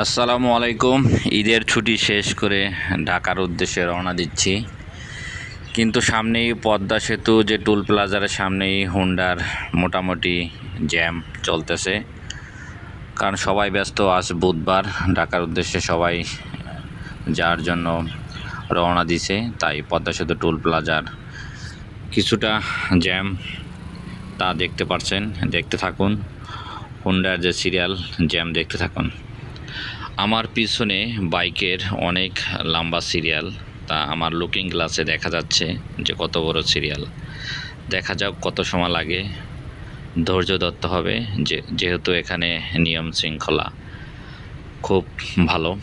আসসালামু আলাইকুম। ঈদের ছুটি শেষ করে ঢাকার উদ্দেশ্যে রওনা দিচ্ছি। কিন্তু সামনেই পদ্মা সেতু, যে টুল প্লাজার সামনেই হুন্ডার মোটামুটি জ্যাম চলতেছে। কারণ সবাই ব্যস্ত আজ বুধবার, ঢাকার উদ্দেশ্যে সবাই যার জন্য রওনা দিছে। তাই পদ্মা সেতু, টুল প্লাজার কিছুটা জ্যাম তা দেখতে পারছেন। দেখতে থাকুন, হুন্ডার যে সিরিয়াল, জ্যাম দেখতে থাকুন। আমার পিছনে বাইকের অনেক লম্বা সিরিয়াল, তা আমার লুকিং গ্লাসে দেখা যাচ্ছে যে কত বড় সিরিয়াল। দেখা যাক কত সময় লাগে। ধৈর্য ধরতে হবে যে, যেহেতু এখানে নিয়ম শৃঙ্খলা খুব ভালো।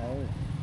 Oh.